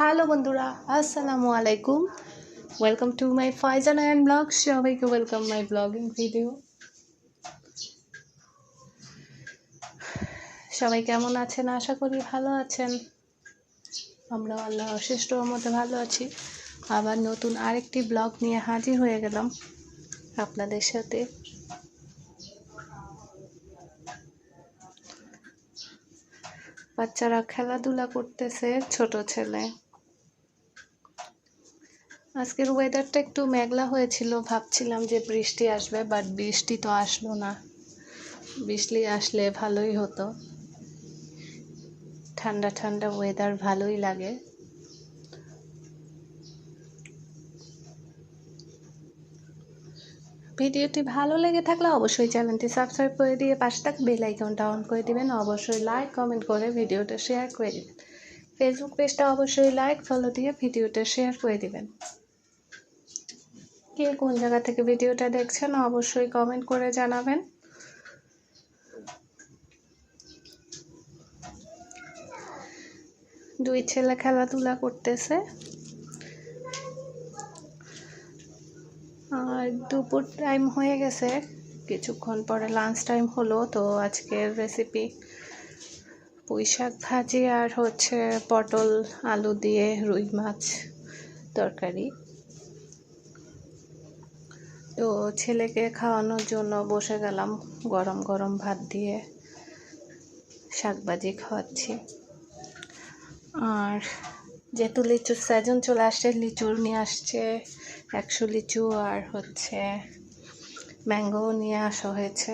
Hello বন্ধুরা, আসসালামু আলাইকুম। Welcome to my Faizan and blog সবাইকে ওয়েলকাম মাই ব্লগিং ভিডিও সবাই কেমন আছেন? আশা করি ভালো আছেন। আমরা আল্লাহ অশেষ মতো ভালো আছি। আবার নতুন আরেকটি ব্লগ নিয়ে হাজির হয়ে গেলাম আপনাদের সাথে। বাচ্চারা খেলাধুলা করতেছে, ছোট ছেলে। আজকের ওয়েদারটা একটু মেঘলা হয়েছিল, ভাবছিলাম যে বৃষ্টি আসবে বাট বৃষ্টি তো আসলো না। বৃষ্টি আসলে ভালোই হতো। ঠান্ডা ঠান্ডা ওয়েদার ভালোই লাগে। ভিডিওটি ভালো লেগে থাকলে অবশ্যই চ্যানেলটি সাবস্ক্রাইব করে দিয়ে পাশে থাকা বেল আইকনটা অন করে দিবেন। অবশ্যই লাইক কমেন্ট করে ভিডিওটা শেয়ার করে দিবেন। ফেসবুক পেজটা অবশ্যই লাইক ফলো দিয়ে ভিডিওটা শেয়ার করে দিবেন। কে কোন জায়গা থেকে ভিডিওটা দেখছেন অবশ্যই কমেন্ট করে জানাবেন। দুই ছেলে খেলাধুলা করতেছে। আর দুপুর টাইম হয়ে গেছে, কিছুক্ষণ পরে লাঞ্চ টাইম হলো, তো আজকের রেসিপি পুঁই শাক ভাজি আর হচ্ছে পটল, আলু দিয়ে রুই মাছ তরকারি। তো ছেলেকে খাওয়ানোর জন্য বসে গেলাম গরম গরম ভাত দিয়ে শাক ভাজি খাওয়াচ্ছি। আর যেহেতু লিচুর সেজন চলে আসছে, লিচুর নিয়ে আসছে একশো লিচু আর হচ্ছে ম্যাঙ্গো নিয়ে আসা হয়েছে।